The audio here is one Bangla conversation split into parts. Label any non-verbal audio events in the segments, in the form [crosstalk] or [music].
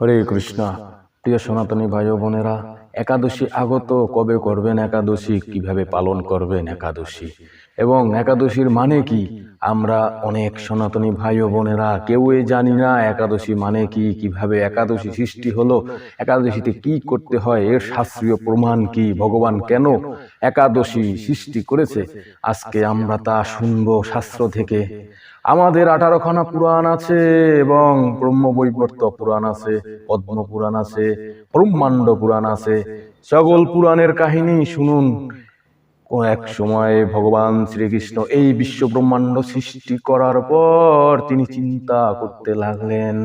হরে কৃষ্ণ, প্রিয় সনাতনী ভাই বোনেরা, একাদশী আগত কবে করবেন? একাদশী কীভাবে পালন করবেন? একাদশী। এবং একাদশীর মানে কি? আমরা অনেক সনাতনী ভাই ও বোনেরা, কেউই জানি না একাদশী মানে কি, কীভাবে একাদশী সৃষ্টি হলো, একাদশীতে কি করতে হয়, এর শাস্ত্রীয় প্রমাণ কি, ভগবান কেন একাদশী সৃষ্টি করেছে? আজকে আমরা তা শুনব শাস্ত্র থেকে। আমাদের আঠারোখানা পুরাণ আছে এবং ব্রহ্ম বৈবর্ত পুরাণ আছে পদ্ম পুরাণ আছে, ব্রহ্মাণ্ড পুরাণ আছে। সকল পুরাণের কাহিনী শুনুন। এক সময় ভগবান শ্রীকৃষ্ণ এই বিশ্ব ব্রহ্মাণ্ড সৃষ্টি করার পর তিনি চিন্তা করতে লাগলেন।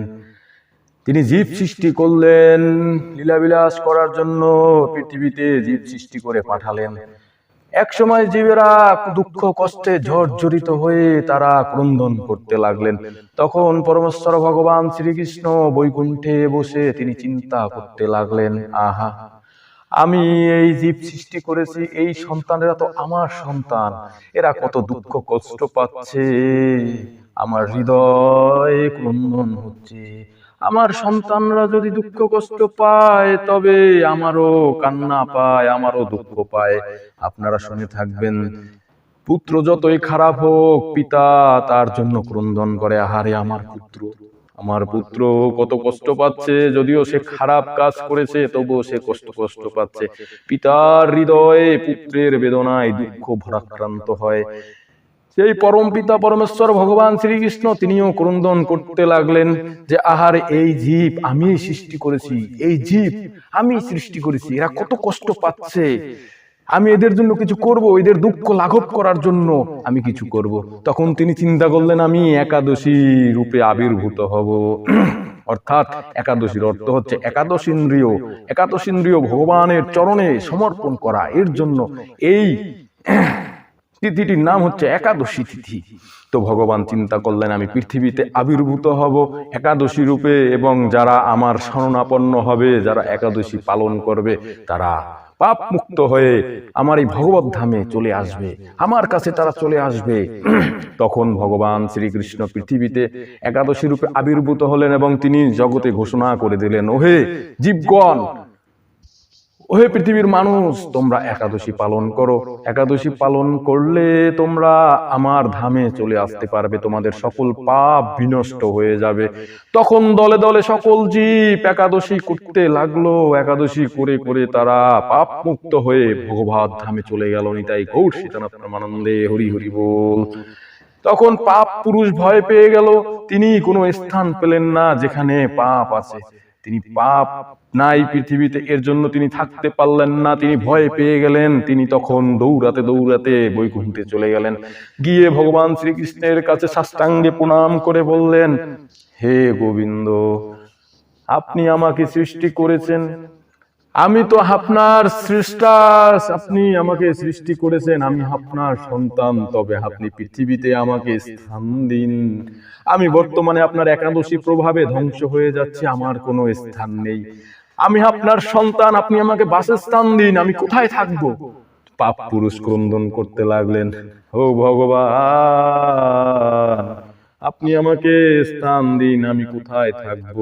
তিনি জীব সৃষ্টি করলেন, লীলাবিলাস করার জন্য পৃথিবীতে জীব সৃষ্টি করে পাঠালেন। এক সময় জীবেরা দুঃখ, কষ্টে জর্জরিত হয়ে তারা ক্রন্দন করতে লাগলেন। তখন পরমেশ্বর ভগবান শ্রীকৃষ্ণ বৈকুণ্ঠে বসে তিনি চিন্তা করতে লাগলেন, আহা আমি এই জীব সৃষ্টি করেছি, এই সন্তানেরা তো আমার সন্তান। এরা কত দুঃখ কষ্ট পাচ্ছে, আমার হৃদয়ে ক্রন্দন হচ্ছে। আমার সন্তানরা যদি দুঃখ কষ্ট পায়, তবে আমারও কান্না পায়, আমারও দুঃখ পায়। আপনারা শুনে থাকবেন, পুত্র যতই খারাপ হোক, পিতা তার জন্য ক্রন্দন করে, আহারে আমার পুত্র। আমার পুত্র কত কষ্ট পাচ্ছে, যদিও সে খারাপ কাজ করেছে, তবুও সে কষ্ট কষ্ট পাচ্ছে। পিতার হৃদয়ে পুত্রের বেদনায় দুঃখ ভরাক্রান্ত হয়। সেই পরম পিতা পরমেশ্বর ভগবান শ্রীকৃষ্ণ তিনিও ক্রন্দন করতে লাগলেন যে, আহার, এই জীব আমি সৃষ্টি করেছি, এই জীব আমি সৃষ্টি করেছি, এরা কত কষ্ট পাচ্ছে। আমি এদের জন্য কিছু করব, এদের দুঃখ লাঘব করার জন্য আমি কিছু করব। তখন তিনি চিন্তা করলেন, আমি একাদশী রূপে আবির্ভূত হব। অর্থাৎ একাদশীর অর্থ হচ্ছে একাদশ ইন্দ্রিয় একাদশ ইন্দ্রিয় ভগবানের চরণে সমর্পণ করা। এর জন্য এই তিথিটির নাম হচ্ছে একাদশী তিথি। তো ভগবান চিন্তা করলেন, আমি পৃথিবীতে আবির্ভূত হব একাদশী রূপে এবং যারা আমার শরণাপন্ন হবে, যারা একাদশী পালন করবে, তারা পাপ মুক্ত হয়ে আমার এই ভগবত ধামে চলে আসবে, আমার কাছে তারা চলে আসবে। [clears throat] তখন ভগবান শ্রীকৃষ্ণ পৃথিবীতে একাদশী রূপে আবির্ভূত হলেন এবং তিনি জগতে ঘোষণা করে দিলেন, ওহে জীবগণ ওহে পৃথিবীর মানুষ, তোমরা একাদশী পালন করো। একাদশী পালন করলে তোমরা আমার ধামে চলে আসতে পারবে, তোমাদের সকল পাপ বিনষ্ট হয়ে যাবে। তখন দলে দলে সকল জীব একাদশী করতে লাগল। একাদশী করে করে তারা পাপ মুক্ত হয়ে ভগবত ধামে চলে গেল। নিতাই গৌর সীতানাথ আনন্দে হরি হরি বল। তখন পাপ পুরুষ ভয় পেয়ে গেল। তিনি কোনো স্থান পেলেন না যেখানে পাপ আছে। তিনি পাপ নাই পৃথিবীতে, এর জন্য তিনি থাকতে পারলেন না, তিনি ভয় পেয়ে গেলেন, তিনি তখন দৌড়াতে দৌড়াতে বৈকুণ্ঠে চলে গেলেন। গিয়ে ভগবান শ্রীকৃষ্ণের কাছে সাষ্টাঙ্গে প্রণাম করে বললেন, হে গোবিন্দ, আপনি আমাকে সৃষ্টি করেছেন আমি তো আপনার সৃষ্টা, আপনি আমাকে সৃষ্টি করেছেন, আমি আপনার সন্তান, তবে আপনি পৃথিবীতে আমাকে স্থান দিন। আমি বর্তমানে আপনার একাদশী প্রভাবে ধ্বংস হয়ে যাচ্ছে, আমার কোনো স্থান নেই। আমি আপনার সন্তান, আপনি আমাকে বাসস্থান দিন, আমি কোথায় থাকব? পাপ পুরুষ ক্রন্দন করতে লাগলেন, ও ভগবান, আপনি আমাকে স্থান দিন, আমি কোথায় থাকব?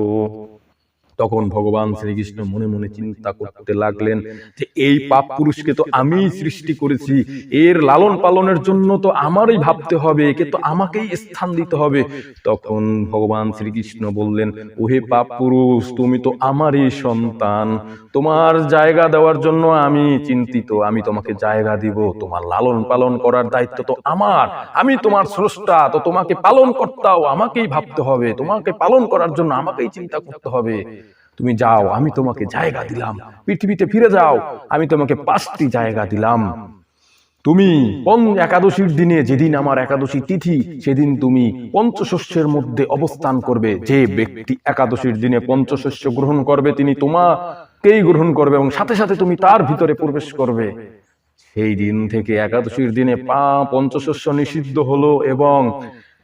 তখন ভগবান শ্রীকৃষ্ণ মনে মনে চিন্তা করতে লাগলেন যে এই পাপ পুরুষকে তো আমি সৃষ্টি করেছি। এর লালন পালনের জন্য তো আমারই ভাবতে হবে, একে তো আমাকেই স্থান দিতে হবে। তখন ভগবান শ্রীকৃষ্ণ বললেন, ওহে পাপ পুরুষ, তুমি তো আমারই সন্তান। তোমার জায়গা দেওয়ার জন্য আমি চিন্তিত, আমি তোমাকে জায়গা দিব। তোমার লালন পালন করার দায়িত্ব তো আমার। আমি তোমার স্রষ্টা, তো তোমাকে পালন করতাও আমাকেই ভাবতে হবে। তোমাকে পালন করার জন্য আমাকেই চিন্তা করতে হবে। তুমি যাও, আমি তোমাকে জায়গা দিলাম। পৃথিবীতে ফিরে যাও, আমি তোমাকে পাঁচটি জায়গা দিলাম। তুমি একাদশীর দিনে যেদিন আমার একাদশী তিথি, সেদিন তুমি পঞ্চশস্যের মধ্যে অবস্থান করবে। যে ব্যক্তি একাদশীর দিনে পঞ্চশস্য গ্রহণ করবে, তিনি তোমাকেই গ্রহণ করবে এবং সাথে সাথে তুমি তার ভিতরে প্রবেশ করবে। সেই দিন থেকে একাদশীর দিনে পা পঞ্চশস্য নিষিদ্ধ হলো এবং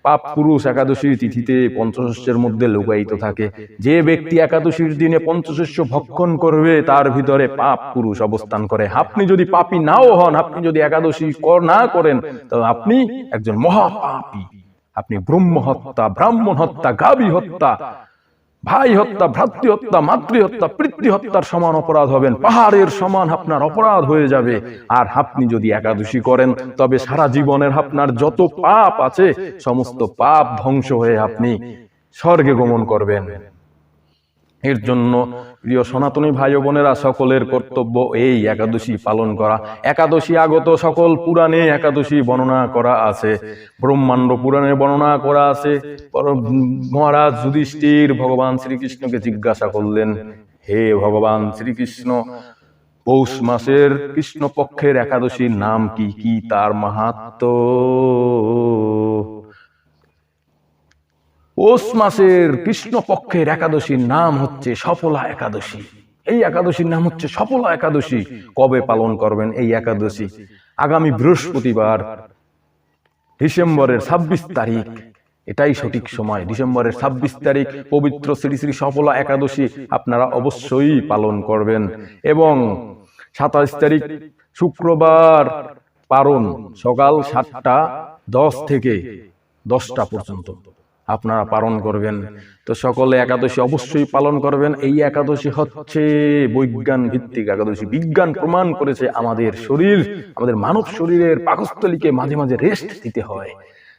পাপ পুরুষ একাদশীর তিথিতে পঞ্চশস্যের মধ্যে লুকায়িত থাকে। যে ব্যক্তি একাদশীর দিনে পঞ্চশস্য ভক্ষণ করবে, তার ভিতরে পাপ পুরুষ অবস্থান করে। আপনি যদি পাপি নাও হন, আপনি যদি একাদশী কর না করেন তবে আপনি একজন মহাপাপী। আপনি ব্রহ্ম হত্যা ব্রাহ্মণ হত্যা গাবি হত্যা ভাই হত্যা ভ্রাতৃ হত্যা মাতৃ হত্যা পিতৃ হত্যার সমান অপরাধ হবেন। পাহাড়ের সমান আপনার অপরাধ হয়ে যাবে। আর আপনি যদি একাদশী করেন, তবে সারা জীবনের আপনার যত পাপ আছে, সমস্ত পাপ ধ্বংস হয়ে আপনি স্বর্গে গমন করবেন। এর জন্য প্রিয় সনাতনী ভাই বোনেরা সকলের কর্তব্য এই একাদশী পালন করা। একাদশী আগত সকল পুরাণে একাদশী বর্ণনা করা আছে। ব্রহ্মাণ্ড পুরাণে বর্ণনা করা আছে। মহারাজ যুধিষ্ঠির ভগবান শ্রীকৃষ্ণকে জিজ্ঞাসা করলেন, হে ভগবান শ্রীকৃষ্ণ, পৌষ মাসের কৃষ্ণপক্ষের একাদশীর নাম কি কি তার মাহাত্ম? পৌষ মাসের কৃষ্ণ পক্ষের একাদশীর নাম হচ্ছে সফলা একাদশী। এই একাদশীর নাম হচ্ছে সফলা একাদশী। কবে পালন করবেন এই একাদশী? আগামী বৃহস্পতিবার, ডিসেম্বরের ছাব্বিশ তারিখ। এটাই সঠিক সময়। ডিসেম্বরের ছাব্বিশ তারিখ পবিত্র শ্রী শ্রী সফলা একাদশী আপনারা অবশ্যই পালন করবেন। এবং সাতাশ তারিখ শুক্রবার পারণ, সকাল সাতটা দশ থেকে দশটা পর্যন্ত। আপনারা পালন করবেন। তো সকলে একাদশী অবশ্যই পালন করবেন। এই একাদশী হচ্ছে বৈজ্ঞান ভিত্তিক একাদশী। বিজ্ঞান প্রমাণ করেছে আমাদের শরীর। আমাদের মানব শরীরের পাকস্থলীকে মাঝে মাঝে রেস্ট দিতে হয়।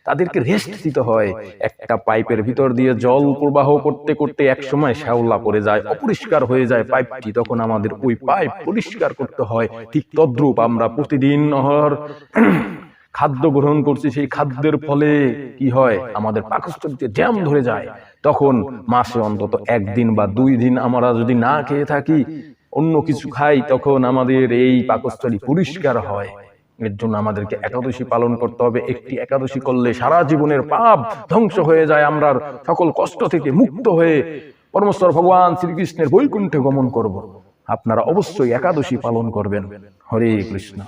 তাদেরকে রেস্ট দিতে হয়। একটা পাইপের ভিতর দিয়ে জল প্রবাহ করতে করতে এক সময় শ্যাওলা পড়ে যায় অপরিষ্কার হয়ে যায় পাইপটি। তখন আমাদের ওই পাইপ পরিষ্কার করতে হয়। ঠিক তদ্রূপ আমরা প্রতিদিন নহর খাদ্য গ্রহণ করছি সেই খাদ্যের ফলে কি হয়? আমাদের পাকস্থলীতে জ্যাম ধরে যায়। তখন মাসে অন্তত একদিন বা দুই দিন আমরা যদি না খেয়ে থাকি অন্য কিছু খাই তখন আমাদের এই পাকস্থলী পরিষ্কার হয়। এর জন্য আমাদেরকে একাদশী পালন করতে হবে। একটি একাদশী করলে সারা জীবনের পাপ ধ্বংস হয়ে যায়। আমরা সকল কষ্ট থেকে মুক্ত হয়ে পরমেশ্বর ভগবান শ্রীকৃষ্ণের বৈকুণ্ঠে গমন করব। আপনারা অবশ্যই একাদশী পালন করবেন হরে কৃষ্ণ